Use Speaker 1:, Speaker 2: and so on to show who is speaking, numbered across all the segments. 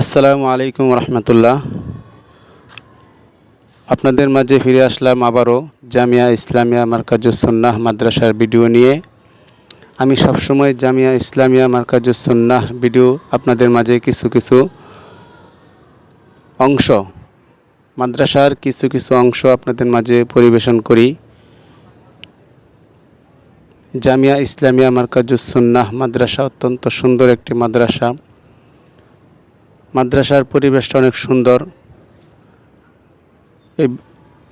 Speaker 1: আসসালামু আলাইকুম রহমতুল্লাহ। আপনাদের মাঝে ফিরে আসলাম আবারও জামিয়া ইসলামিয়া মার্কাজুসন্নাহ মাদ্রাসার ভিডিও নিয়ে। আমি সবসময় জামিয়া ইসলামিয়া মার্কাজুসন্নাহ ভিডিও আপনাদের মাঝে কিছু কিছু অংশ, মাদ্রাসার কিছু কিছু অংশ আপনাদের মাঝে পরিবেশন করি। জামিয়া ইসলামিয়া মার্কাজুসন্নাহ মাদ্রাসা অত্যন্ত সুন্দর একটি মাদ্রাসা। মাদ্রাসার পরিবেশটা অনেক সুন্দর। এই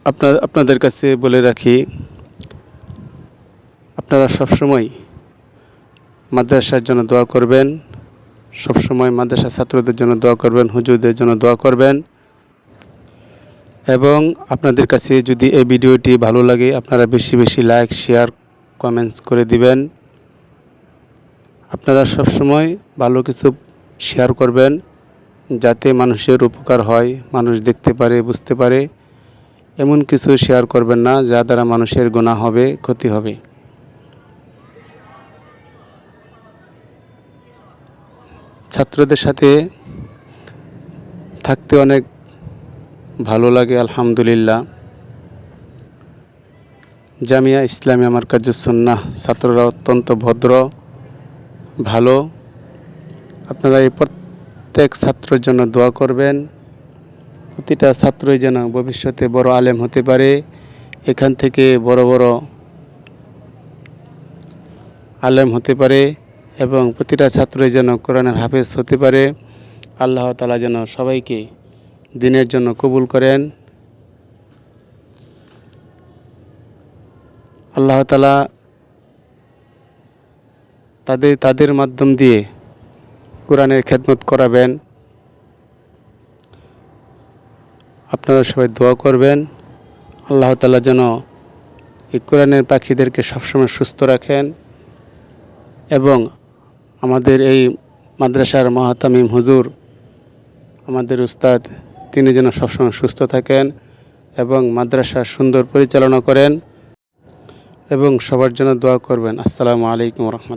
Speaker 1: আপনার, আপনাদের কাছে বলে রাখি, আপনারা সবসময় মাদ্রাসার জন্য দোয়া করবেন, সবসময় মাদ্রাসা ছাত্রদের জন্য দোয়া করবেন, হুজুরদের জন্য দোয়া করবেন। এবং আপনাদের কাছে যদি এই ভিডিওটি ভালো লাগে, আপনারা বেশি বেশি লাইক, শেয়ার, কমেন্টস করে দিবেন। আপনারা সবসময় ভালো কিছু শেয়ার করবেন। যাতে মানুষের উপকার হয়, মানুষ দেখতে পারে, বুঝতে পারে। এমন কিছু শেয়ার করবেন না, যা দ্বারা মানুষের গুণা হবে, ক্ষতি হবে। ছাত্রদের সাথে থাকতে অনেক ভালো লাগে, আলহামদুলিল্লাহ। জামিয়া ইসলামী আমার কাজুসন্না ছাত্ররা অত্যন্ত ভদ্র, ভালো। আপনারা এই প্রত্যেক ছাত্রের জন্য দোয়া করবেন। প্রতিটা ছাত্রই যেন ভবিষ্যতে বড় আলেম হতে পারে। এখান থেকে বড় বড় আলেম হতে পারে এবং প্রতিটা ছাত্রই যেন কোরআনের হাফেজ হতে পারে। আল্লাহ তালা যেন সবাইকে দিনের জন্য কবুল করেন। আল্লাহ তালা তাদের তাদের মাধ্যম দিয়ে কোরআনের খেদমত করাবেন। আপনারা সবাই দোয়া করবেন। আল্লাহ তালা যেন এই কোরআনের পাখিদেরকে সবসময় সুস্থ রাখেন এবং আমাদের এই মাদ্রাসার মহাতামিম হুজুর, আমাদের উস্তাদ, তিনি যেন সবসময় সুস্থ থাকেন এবং মাদ্রাসা সুন্দর পরিচালনা করেন এবং সবার জন্য দোয়া করবেন। আসসালামু আলাইকুম রহমত